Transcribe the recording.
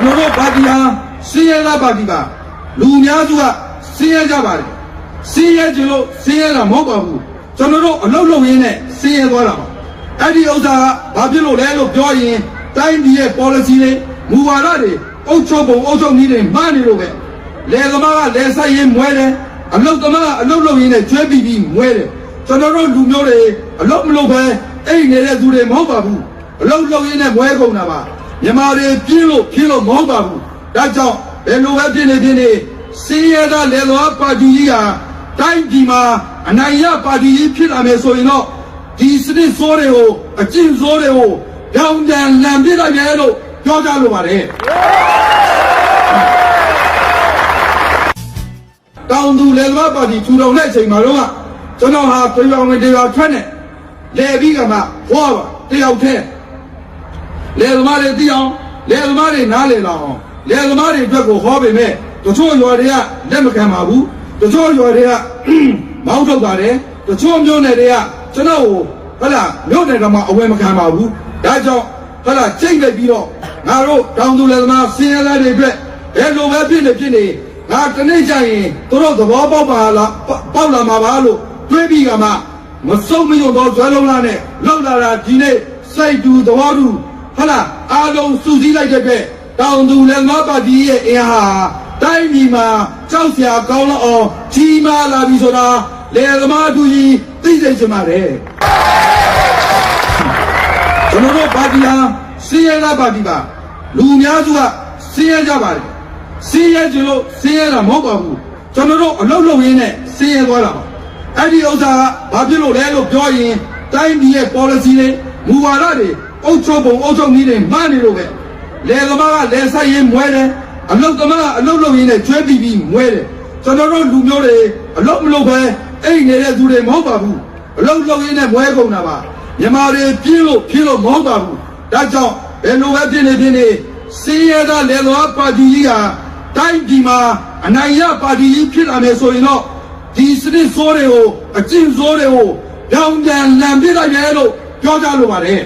ကျွန်တော်တို့ပါတီဟာစင်းရဲသားပါတီပါလူအများစုကစင်းရဲကြပါတယ်စင်းရဲကြလို့စင်းရဲတာမဟုတ်ပါဘူးကျွန်တော်တို့အလုပ်လုပ်ရင်းနဲ့စင်းရဲသွားတာပါအဲ့ဒီဥစ္စာကဘာဖြစ်လို့လဲလို့ပြောရင်တိုင်းပြည်ရဲ့ policy တွေမူဝါဒတွေအုပ်ချုပ်ပုံအုပ်ချုပ်နည်းတွေမှားနေလို့ပဲလယ်သမားကလယ်ဆိုင်ရင်မွဲတယ်အလုပ်သမားကအလုပ်လုပ်ရင်းနဲ့ကျွဲပြီးပြီးမွဲတယ်ကျွန်တော်တို့လူမျိုးတွေအလုပ်မလုပ်ပဲအိတ်နေတဲ့သူတွေမဟုတ်ပါဘူးအလုပ်လုပ်ရင်းနဲ့မွဲကုန်တာပါ မြန်မာတွေပြင်းလို့ပြင်းလို့မဟုတ်ပါဘူးဒါကြောင့်ဘယ်လိုပဲပြင်းနေပြင်းနေစင်းရဲသားလယ်သမားပါတီကြီးကတိုင်းပြည်မှာအနိုင်ရပါတီကြီးဖြစ်လာမယ်ဆိုရင်တော့ဒီစနစ်စိုးတွေကိုအကျင့်စိုးတွေကိုကြောင်ကြံလံပြစ်လိုက်တယ်လို့ပြောကြလိုပါတယ်တောင်သူလယ်သမားပါတီထူထောင်တဲ့အချိန်မှာတော့ကကျွန်တော်ဟာတရားဝင်တရားထွက်နေလေပြီးကမှဟောပါတယောက်တည်း လယ်သမားတွေသိအောင်လယ်သမားတွေနားလည်လာအောင်လယ်သမားတွေအတွက်ကိုဟောပေမဲ့တချို့ရွာတွေကလက်မခံပါဘူးတချို့ရွာတွေကမောင်းထုတ်ပါတယ်တချို့မျိုးနယ်တွေကကျွန်တော်ကိုဟလာမြို့နယ်ကမှအဝယ်မခံပါဘူးဒါကြောင့်ဟလာချိန်လိုက်ပြီးတော့ငါတို့တောင်သူလယ်သမားစင်ရသားတွေအတွက်ဘယ်လိုပဲဖြစ်နေဖြစ်နေငါတနေ့ကျရင်သူတို့သဘောပေါက်ပါလားပေါက်လာမှာပါလို့တွေးပြီးကမှမစုံမယုံတော့ဇွဲလုံးလားနဲ့လောက်လာတာဒီနေ့စိတ်တူသဘောတူ ဟလာအားလုံးစူးစီးလိုက်တဲ့အတွက်တောင်သူလယ်သမားပါတီရဲ့အင်ဟာတိုင်းပြည်မှာကြောက်စရာကောင်းတော့အောင်ကြီးမားလာပြီဆိုတာလယ်သမားတူကြီးသိစေချင်ပါတယ်ကျွန်တော်တို့ပါတီဟာစင်းရဲသားပါတီပါလူအများစုကစင်းရဲကြပါတယ်စင်းရဲကြလို့စင်းရဲတာမဟုတ်ပါဘူးကျွန်တော်တို့အလုပ်လုပ်ရင်းနဲ့စင်းရဲသွားတာပါအဲ့ဒီဥစ္စာကဘာဖြစ်လို့လဲလို့ပြောရင်တိုင်းပြည်ရဲ့ policy တွေမူဝါဒတွေ အုပ်ချုပ်ပုံအုပ်ချုပ်နည်းတွေမှားနေလို့ပဲလယ်သမားကလယ်ဆိုင်ရင်မွဲတယ်အလုပ်သမားကအလုပ်လုပ်ရင်းနဲ့ကျွဲပြီးပြီးမွဲတယ်ကျွန်တော်တို့လူမျိုးတွေအလုပ်မလုပ်ပဲအိတ်နေတဲ့သူတွေမဟုတ်ပါဘူးအလုပ်လုပ်ရင်းနဲ့မွဲကုန်တာပါမြန်မာတွေပြင်းလို့ပြင်းလို့မဟုတ်ပါဘူးဒါကြောင့်ဘယ်လိုပဲပြင်းနေပြင်းနေစင်းရဲသားလယ်သမားပါတီကြီးကတိုင်းပြည်မှာအနိုင်ရပါတီကြီးဖြစ်လာမယ်ဆိုရင်တော့ဒီစနစ်စိုးတွေကိုအကျင့်စိုးတွေကိုကြောင်ကြံလံပြစ်လိုက်တယ်လို့ပြောကြလိုပါတယ်